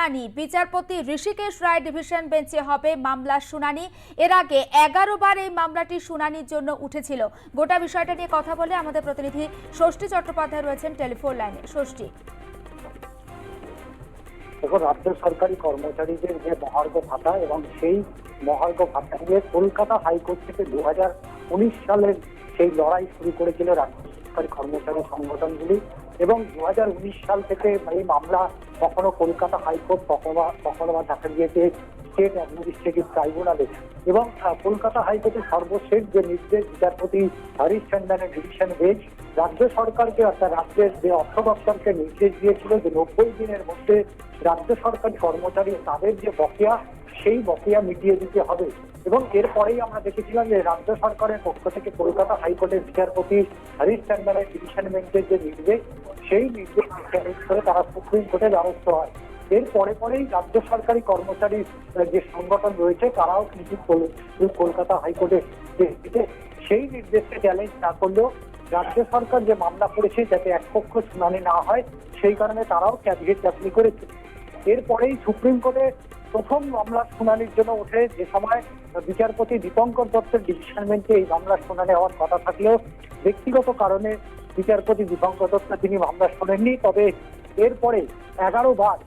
শুনানি। বিচারপতি ঋষিকেশ রায় ডিভিশন বেঞ্চে হবে মামলার শুনানি। এর আগে এগারো বার এই মামলাটি শুনানির জন্য উঠেছিল। গোটা বিষয়টা নিয়ে কথা বলে আমাদের প্রতিনিধি ষষ্ঠী চট্টোপাধ্যায় রয়েছেন টেলিফোন লাইনে। ষষ্ঠী। দেখুন রাজ্য সরকারি কর্মচারীদের যে মহার্ঘ ভাতা এবং সেই মহার্ঘ ভাতা নিয়ে কলকাতা হাইকোর্ট থেকে দু সালের সেই লড়াই শুরু করেছিল রাজ্য সরকারি কর্মচারী সংগঠনগুলি এবং দু সাল থেকে এই মামলা কখনো কলকাতা হাইকোর্ট, কখনো কখনো বা দেখা গিয়েছে স্টেট অ্যাডমিনিস্ট্রেটিভ ট্রাইব্যুনালে এবং কলকাতা হাইকোর্টের সর্বশেষ যে নির্দেশ বিচারপতি হরিশ চন্দনের ডিভিশন বেঞ্চ, রাজ্য সরকারকে অর্থাৎ রাজ্যের যে অর্থ দপ্তরকে নির্দেশ দিয়েছিল যে নব্বই দিনের মধ্যে রাজ্য সরকারি কর্মচারী তাদের যে বকেয়া সেই বকেয়া মিটিয়ে দিতে হবে। এবং এরপরেই আমরা দেখেছিলাম যে রাজ্য সরকারের পক্ষ থেকে কলকাতা হাইকোর্টের বিচারপতি হরিশ চন্দনের ডিভিশন বেঞ্চের যে নির্দেশ, সেই নির্দেশ করে তারা সুপ্রিম কোর্টে দ্বারস্থ হয়। এর পরে পরেই রাজ্য সরকারি কর্মচারী যে সংগঠন রয়েছে, তারাও কিন্তু কলকাতা হাইকোর্টে যে- যে সেই নির্দেশকে চ্যালেঞ্জ না করলেও রাজ্য সরকার যে মামলা করেছে যাতে একপক্ষ শুনানি না হয়, সেই কারণে তারাও ক্যাভিয়েট চাকরি করেছে। এরপরেই সুপ্রিম কোর্টে প্রথম মামলার শুনানির জন্য ওঠে যে সময় বিচারপতি দীপঙ্কর দত্তের ডিভিশন বেঞ্চে এই মামলার শুনানি হওয়ার কথা থাকলেও ব্যক্তিগত কারণে বিচারপতি দীপঙ্কর দত্ত তিনি মামলা শোনেননি। তবে এরপরে এগারো বার,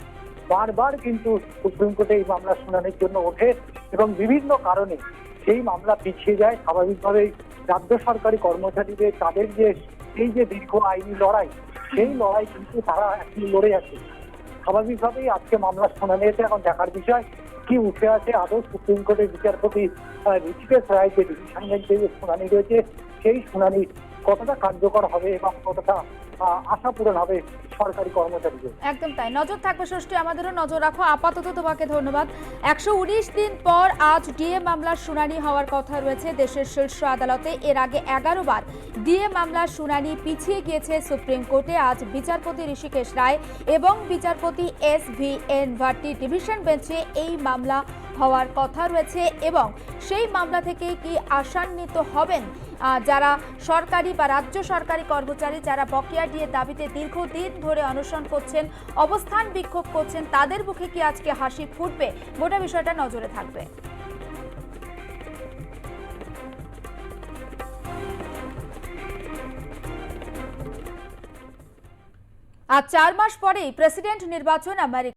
বারবার কিন্তু সুপ্রিম কোর্টে এই মামলা শুনানির জন্য ওঠে এবং বিভিন্ন কারণে সেই মামলা পিছিয়ে যায়। স্বাভাবিকভাবেই রাজ্য সরকারি কর্মচারীদের, তাদের যে, এই যে দীর্ঘ আইনি লড়াই, সেই লড়াই কিন্তু তারা এখন লড়ে আছে। স্বাভাবিকভাবেই আজকে মামলা শুনানি হয়েছে। এখন দেখার বিষয়, কি উঠে আছে আদৌ সুপ্রিম কোর্টের বিচারপতি ঋষিকেশ রায় যে ডিভিশন বেঞ্চে যে শুনানি রয়েছে, সেই শুনানি কতটা কার্যকর হবে এবং কতটা আশা পূরণ হবে সরকারি কর্মচারীদের। একদম তাই। নজর থাকবে ষষ্ঠী আমাদেরও নজর রাখো। আপাতত তোমাকে ধন্যবাদ। একশো উনিশ দিন পর আজ ডিএ মামলার শুনানি হওয়ার কথা রয়েছে দেশের শীর্ষ আদালতে। এর আগে এগারো বার ডিএ মামলার শুনানি পিছিয়ে গিয়েছে সুপ্রিম কোর্টে। আজ বিচারপতি ঋষিকেশ রায় এবং বিচারপতি S V N Bhatti division বেঞ্চে এই মামলা হওয়ার কথা রয়েছে এবং সেই মামলা থেকে কি আশান্বিত হবেন? যারা সরকারি বা রাজ্য সরকারি কর্মচারী যারা বকেয়া দিয়ে দাবিতে দীর্ঘদিন ধরে অনশন করছেন, অবস্থান বিক্ষোভ করছেন, তাদের মুখে কি আজকে হাসি ফুটবে? গোটা বিষয়টা নজরে থাকবে। আর চার মাস পরেই প্রেসিডেন্ট নির্বাচন আমেরিকা